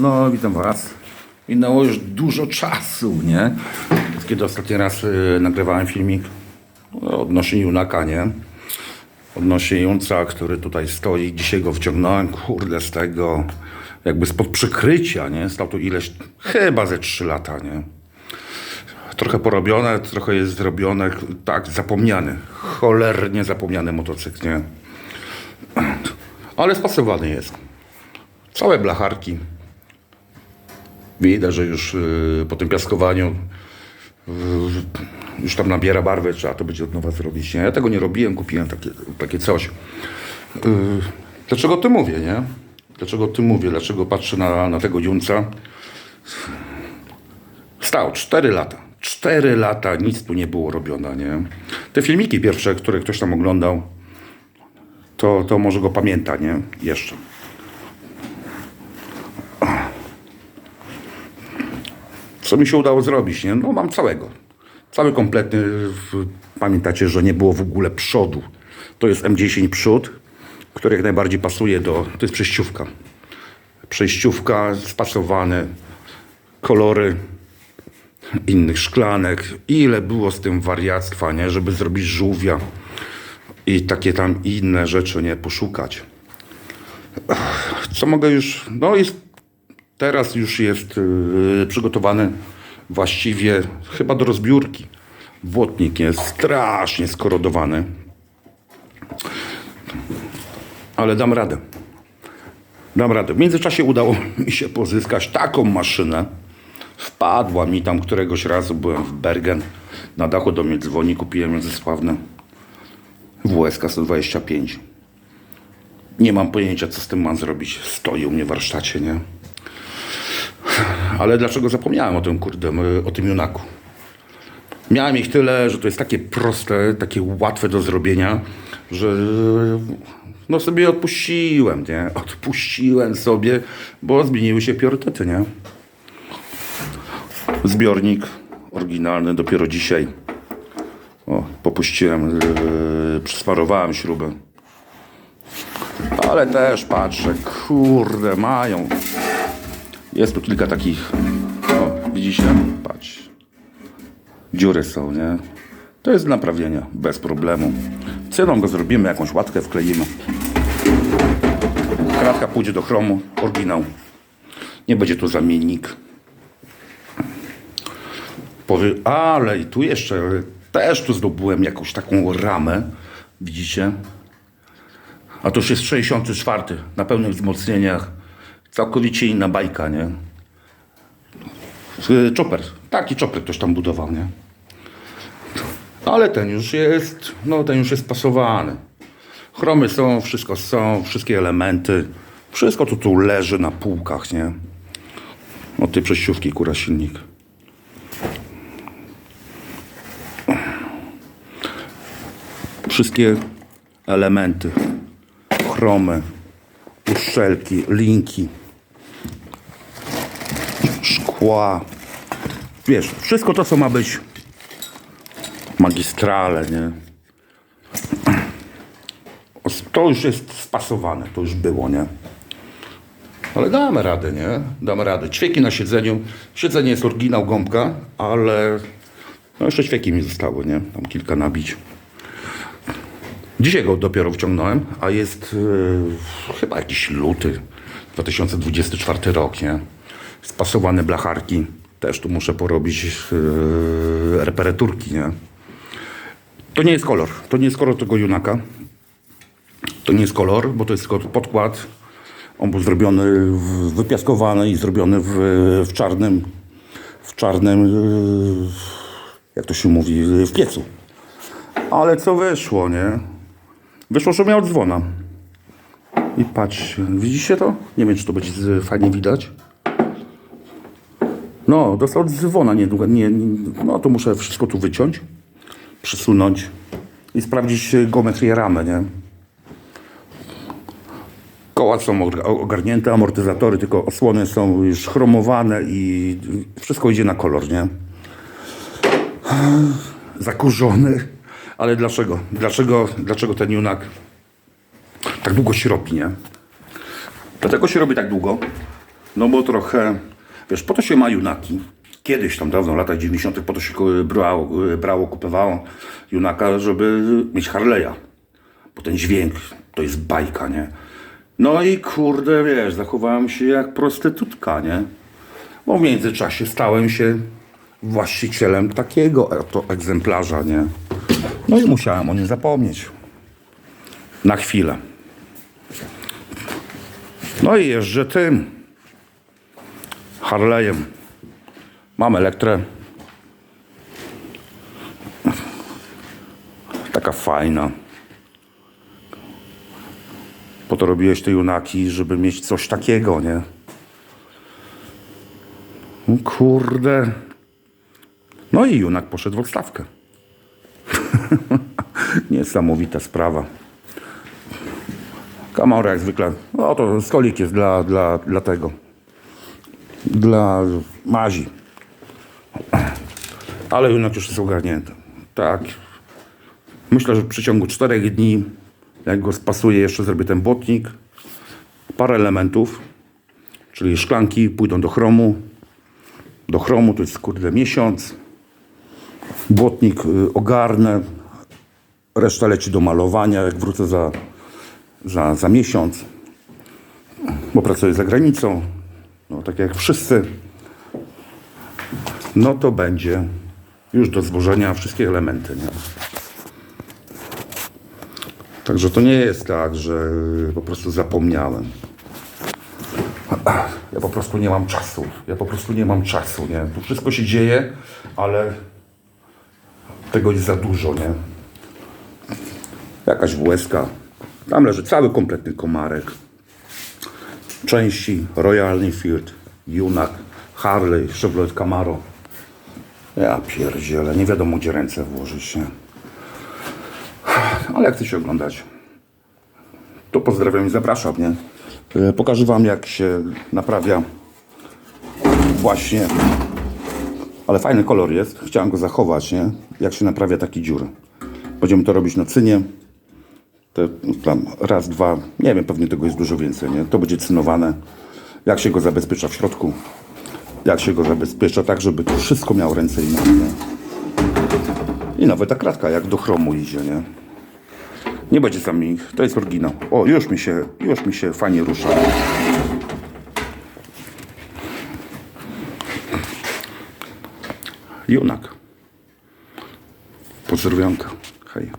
No, witam Was. Minęło już dużo czasu, nie? Kiedy ostatni raz y, nagrywałem filmik no, odnośnie Junaka, nie? Odnośnie Junca, który tutaj stoi. Dzisiaj go wciągnąłem, kurde, z tego jakby spod przykrycia, nie? Stał tu ileś, chyba ze 3 lata, nie? Trochę porobione, trochę jest zrobione, tak, zapomniany. Cholernie zapomniany motocykl, nie? Ale spasowany jest. Całe blacharki. Widać, że już y, po tym piaskowaniu y, już tam nabiera barwy, trzeba to będzie od nowa zrobić. Nie? Ja tego nie robiłem, kupiłem takie, takie coś. Y, dlaczego o tym mówię, nie? Dlaczego o tym mówię? Dlaczego patrzę na, na tego Junca? Stał 4 lata. 4 lata, nic tu nie było robione, nie? Te filmiki pierwsze, które ktoś tam oglądał, to, to może go pamięta, nie? Jeszcze. Co mi się udało zrobić, nie? No mam całego. Cały kompletny. Pamiętacie, że nie było w ogóle przodu. To jest M10 przód, który jak najbardziej pasuje do... To jest przejściówka. Przejściówka, spasowane, kolory innych szklanek. Ile było z tym wariactwa, nie? Żeby zrobić żółwia i takie tam inne rzeczy, nie? Poszukać. Co mogę już... No jest Teraz już jest yy, przygotowany właściwie chyba do rozbiórki. Błotnik jest strasznie skorodowany. Ale dam radę. Dam radę. W międzyczasie udało mi się pozyskać taką maszynę. Wpadła mi tam któregoś razu, byłem w Bergen. Na dachu do mnie dzwoni, kupiłem ją ze Sławne. WSK 125. Nie mam pojęcia, co z tym mam zrobić. Stoi u mnie w warsztacie, nie? Ale dlaczego zapomniałem o tym, kurde, o tym Junaku? Miałem ich tyle, że to jest takie proste, takie łatwe do zrobienia, że no sobie odpuściłem, nie? Odpuściłem sobie, bo zmieniły się priorytety, nie? Zbiornik oryginalny dopiero dzisiaj. O, popuściłem, yy, śrubę. Ale też patrzę, kurde, mają. Jest tu kilka takich. O, widzicie? Patrz. Dziury są, nie? To jest do naprawienia, bez problemu. Ceną go zrobimy, jakąś łatkę wkleimy. Kratka pójdzie do chromu, oryginał. Nie będzie tu zamiennik. Powie, ale i tu jeszcze, też tu zdobyłem jakąś taką ramę. Widzicie? A to już jest 64 na pełnych wzmocnieniach. Całkowicie inna bajka, nie? Y, Chopper. Taki chopper ktoś tam budował, nie? Ale ten już jest, no ten już jest pasowany. Chromy są, wszystko są, wszystkie elementy. Wszystko tu, tu leży na półkach, nie? Od tej przejściówki, kura silnik. Wszystkie elementy. Chromy, uszczelki, linki, szkła. Wiesz, wszystko to, co ma być magistrale, nie? To już jest spasowane, to już było, nie? Ale damy radę, nie? Damy radę. Ćwieki na siedzeniu. Siedzenie jest oryginał gąbka, ale no jeszcze ćwieki mi zostały, nie? Tam kilka nabić. Dzisiaj go dopiero wciągnąłem, a jest yy, chyba jakiś luty 2024 rok, nie? Spasowane blacharki. Też tu muszę porobić yy, nie? To nie jest kolor. To nie jest kolor tego Junaka. To nie jest kolor, bo to jest tylko podkład. On był zrobiony, w, wypiaskowany i zrobiony w, w czarnym, w czarnym, yy, jak to się mówi, w piecu. Ale co wyszło, nie? Wyszło, że miał dzwona. I patrz, widzicie to? Nie wiem, czy to będzie fajnie widać. No, dostał dzwona niedługo. Nie, nie, no to muszę wszystko tu wyciąć, przysunąć i sprawdzić y, geometrię ramy, nie? Koła są og- ogarnięte, amortyzatory, tylko osłony są już chromowane i wszystko idzie na kolor, nie? Zakurzony. Ale dlaczego? Dlaczego, dlaczego ten junak tak długo się robi, nie? Dlatego się robi tak długo, No bo trochę, wiesz, po to się ma junaki. Kiedyś tam dawno, w latach 90. po to się ku- brało, brało kupowało junaka, żeby mieć Harley'a. Bo ten dźwięk to jest bajka, nie? No i kurde, wiesz, zachowałem się jak prostytutka, nie? Bo w międzyczasie stałem się właścicielem takiego to egzemplarza, nie? No i musiałem o nim zapomnieć. Na chwilę. No i jeżdżę tym. Harley'em. Mam elektrę. Taka fajna. Po to robiłeś te junaki, żeby mieć coś takiego, nie? No Kurde. No i junak poszedł w odstawkę. Niesamowita sprawa. Kamora jak zwykle. No to stolik jest dla, dla, dla tego. Dla mazi. Ale junak już jest ogarnięty. Tak. Myślę, że w przeciągu czterech dni, jak go spasuję, jeszcze zrobię ten botnik. Parę elementów, czyli szklanki pójdą do chromu. Do chromu to jest kurde miesiąc. Błotnik y, ogarnę. Reszta leci do malowania, jak wrócę za, za, za miesiąc. Bo pracuję za granicą. No, tak jak wszyscy. No to będzie już do złożenia wszystkie elementy. Nie? Także to nie jest tak, że po prostu zapomniałem. Ja po prostu nie mam czasu. Ja po prostu nie mam czasu, nie? Tu wszystko się dzieje, ale tego jest za dużo, nie? Jakaś WSK. Tam leży cały kompletny komarek. Części Royal Enfield, Junak, Harley, Chevrolet Camaro. Ja pierdzielę, nie wiadomo gdzie ręce włożyć, nie? Ale jak chcecie oglądać, to pozdrawiam i zapraszam, nie? E, Pokażę Wam, jak się naprawia właśnie, ale fajny kolor jest, chciałem go zachować, nie? Jak się naprawia taki dziur. Będziemy to robić na cynie. Te, tam raz, dwa, nie wiem, pewnie tego jest dużo więcej, nie? To będzie cynowane. Jak się go zabezpiecza w środku. Jak się go zabezpiecza tak, żeby to wszystko miało ręce i nogi? I nawet ta kratka jak do chromu idzie, nie? Nie będzie tam ich. To jest oryginał. O, już mi się, już mi się fajnie rusza. Junak. Pozdrowionka. Hej.